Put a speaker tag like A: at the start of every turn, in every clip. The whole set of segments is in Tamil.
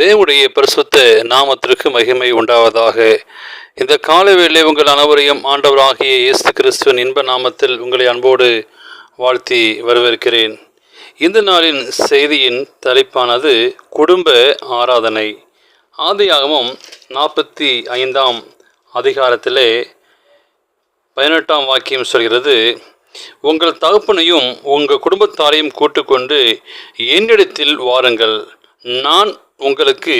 A: தேவனுடைய பரிசுத்த நாமத்திற்கு மகிமை உண்டாவதாக. இந்த காலவேளை உங்கள் அனைவரையும் ஆண்டவராகிய இயேசு கிறிஸ்துவின் இன்ப நாமத்தில் உங்களை அன்போடு வாழ்த்தி வரவேற்கிறேன். இந்த நாளின் செய்தியின் தலைப்பானது குடும்ப ஆராதனை. ஆதியாகமும் நாற்பத்தி ஐந்தாம் அதிகாரத்திலே பதினெட்டாம் வாக்கியம் சொல்கிறது உங்கள் தகப்பனையும் உங்கள் குடும்பத்தாரையும் கூட்டுக்கொண்டு என்னிடத்தில் வாருங்கள். நான் உங்களுக்கு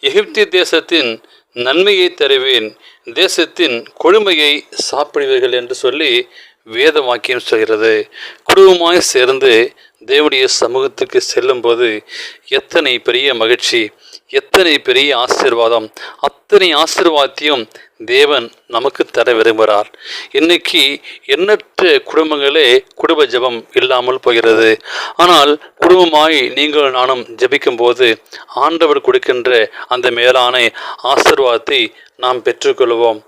A: எகிப்திய தேசத்தின் நன்மையை தருவேன் தேசத்தின் கொழுமையை சாப்பிடுவீர்கள் என்று சொல்லி வேத வாக்கியம் சொல்கிறது. குடும்பமாய் சேர்ந்து தேவனுடைய சமூகத்துக்கு செல்லும்போது எத்தனை பெரிய மகிழ்ச்சி எத்தனை பெரிய ஆசீர்வாதம் அத்தனை ஆசீர்வாதத்தையும் தேவன் நமக்கு தர விரும்புகிறார். இன்னைக்கு எண்ணற்ற குடும்பங்களே குடும்ப ஜெபம் இல்லாமல் போகிறது. ஆனால் குடும்பமாய் நீங்கள் நானும் ஜபிக்கும் போது ஆண்டவர் கொடுக்கின்ற அந்த மேலான ஆசீர்வாதத்தை நாம் பெற்றுக்கொள்வோம்.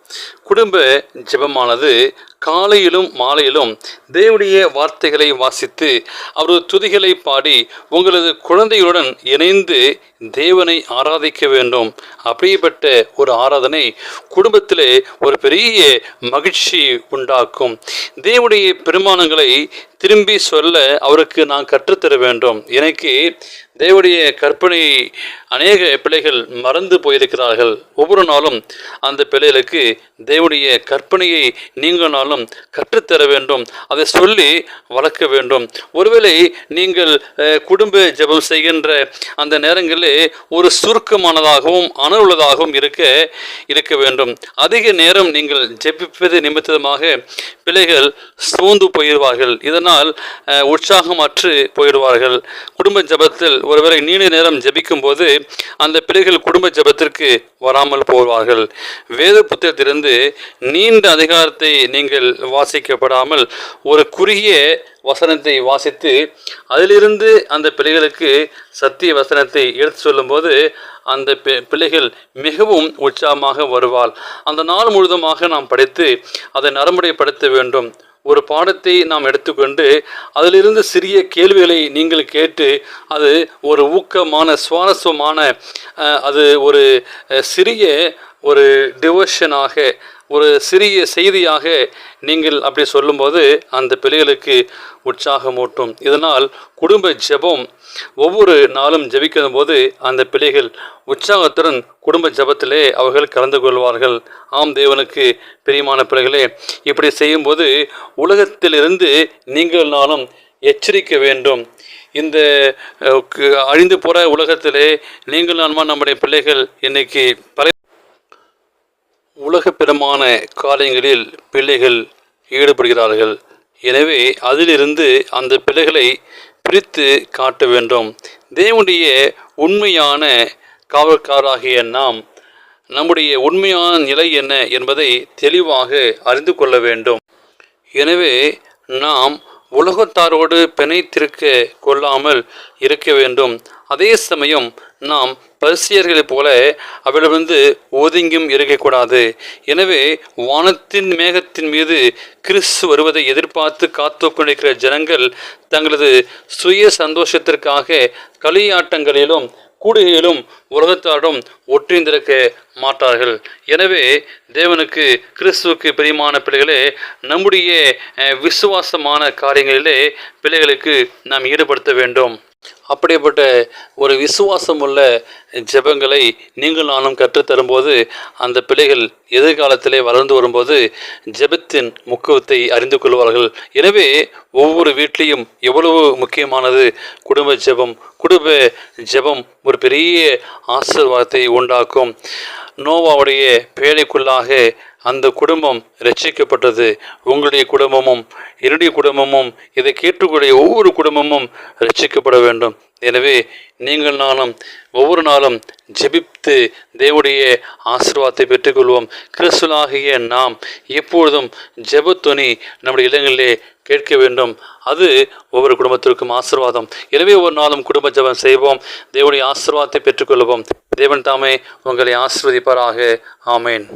A: குடும்ப ஜெபமானது காலையிலும் மாலையிலும் தேவனுடைய வார்த்தைகளை வாசித்து அவரது துதிகளை பாடி உங்களது குழந்தைகளுடன் இணைந்து தேவனை ஆராதிக்க வேண்டும். அப்படிப்பட்ட ஒரு ஆராதனை குடும்பத்திலே ஒரு பெரிய மகிழ்ச்சி உண்டாக்கும். தேவனுடைய பெருமானங்களை திரும்பி சொல்ல அவருக்கு நான் கற்றுத்தர வேண்டும். எனக்கு தேவடைய கற்பனை அநேக பிள்ளைகள் மறந்து போயிருக்கிறார்கள். ஒவ்வொரு நாளும் அந்த பிள்ளைகளுக்கு தேவடைய கற்பனையை நீங்கள் நாளும் கற்றுத்தர வேண்டும். அதை சொல்லி வளர்க்க வேண்டும். ஒருவேளை நீங்கள் குடும்ப ஜெபம் செய்கின்ற அந்த நேரங்களில் ஒரு சுருக்கமானதாகவும் அணுள்ளதாகவும் இருக்க இருக்க வேண்டும். அதிக நேரம் நீங்கள் ஜெபிப்பது நிமித்தமாக பிள்ளைகள் சோர்ந்து போயிடுவார்கள். இதனால் உற்சாகமற்று போயிடுவார்கள். குடும்ப ஜெபத்தில் ஒருவரை நீண்ட நேரம் ஜெபிக்கும் போது அந்த பிள்ளைகள் குடும்ப ஜெபத்திற்கு வராமல் போவார்கள். வேத புத்தகத்திலிருந்து நீண்ட அதிகாரத்தை நீங்கள் வாசிக்கப்படாமல் ஒரு குறுகிய வசனத்தை வாசித்து அதிலிருந்து அந்த பிள்ளைகளுக்கு சத்திய வசனத்தை எடுத்து சொல்லும்போது அந்த பி- பிள்ளைகள் மிகவும் உற்சாகமாக வருவாள். அந்த நாள் முழுதுமாக நாம் படித்து அதை நடைமுறைப்படுத்த வேண்டும். ஒரு பாடத்தை நாம் எடுத்துக்கொண்டு அதிலிருந்து சிறிய கேள்விகளை நீங்கள் கேட்டு அது ஒரு ஊக்கமான சுவாரஸ்யமான அது ஒரு சிறிய ஒரு டிவோஷனாக ஒரு சிறிய செய்தியாக நீங்கள் அப்படி சொல்லும்போது அந்த பிள்ளைகளுக்கு உற்சாகமூட்டும். இதனால் குடும்ப ஜெபம் ஒவ்வொரு நாளும் ஜெபிக்கும் போது அந்த பிள்ளைகள் உற்சாகத்துடன் குடும்ப ஜெபத்திலே அவர்கள் கலந்து கொள்வார்கள். ஆம் தேவனுக்கு பிரியமான பிள்ளைகளே இப்படி செய்யும்போது உலகத்திலிருந்து நீங்கள் நாளும் எச்சரிக்க வேண்டும். இந்த அழிந்து போகிற உலகத்திலே நீங்கள் நானுமா நம்முடைய பிள்ளைகள் இன்னைக்கு பல உலகப்பிரமான காரியங்களில் பிள்ளைகள் ஈடுபடுகிறார்கள். எனவே அதிலிருந்து அந்த பிள்ளைகளை பிரித்து காட்ட வேண்டும். தேவனுடைய உண்மையான காவல்காராகிய நாம் நம்முடைய உண்மையான நிலை என்ன என்பதை தெளிவாக அறிந்து கொள்ள வேண்டும். எனவே நாம் உலகத்தாரோடு பிணைத்திருக்க கொள்ளாமல் இருக்க வேண்டும். அதே சமயம் நாம் பரிசியர்களைப் போல அவளிருந்து ஒதுங்கியும் இருக்கக்கூடாது. எனவே வானத்தின் மேகத்தின் மீது கிறிஸ்து வருவதை எதிர்பார்த்து காத்து கொண்டிருக்கிற ஜனங்கள் தங்களது சுய சந்தோஷத்திற்காக களியாட்டங்களிலும் கூடுகையிலும் உலகத்தாரும் ஒற்றிந்திருக்க மாட்டார்கள். எனவே தேவனுக்கு கிறிஸ்துவுக்கு பிரியமான பிள்ளைகளே நம்முடைய விசுவாசமான காரியங்களிலே பிள்ளைகளுக்கு நாம் ஈடுபடுத்த வேண்டும். அப்படிப்பட்ட ஒரு விசுவாசம் உள்ள ஜெபங்களை நீங்கள் நானும் கற்றுத்தரும்போது அந்த பிள்ளைகள் எதிர்காலத்திலே வளர்ந்து வரும்போது ஜெபத்தின் முக்கியத்தை அறிந்து கொள்வார்கள். எனவே ஒவ்வொரு வீட்லேயும் எவ்வளவு முக்கியமானது குடும்ப ஜெபம்? குடும்ப ஜெபம் ஒரு பெரிய ஆசீர்வாதத்தை உண்டாக்கும். நோவாவுடைய பேழைக்குள்ளாக அந்த குடும்பம் ரட்சிக்கப்பட்டது உங்களுடைய குடும்பமும் என்னுடைய குடும்பமும் இதை கேட்டுக்கூடிய ஒவ்வொரு குடும்பமும் ரட்சிக்கப்பட வேண்டும். எனவே நீங்கள் நாளும் ஒவ்வொரு நாளும் ஜெபித்து தேவனுடைய ஆசீர்வாதத்தை பெற்றுக்கொள்வோம். கிறிஸ்துவாகிய நாம் எப்பொழுதும் ஜெபத்துணி நம்முடைய இடங்களிலே கேட்க வேண்டும். அது ஒவ்வொரு குடும்பத்திற்கும் ஆசீர்வாதம். எனவே ஒரு நாளும் குடும்ப ஜபம் செய்வோம். தேவனுடைய ஆசீர்வாதத்தை பெற்றுக்கொள்வோம். தேவன் தாமே உங்களை ஆசிர்வதிப்பாராக. ஆமேன்.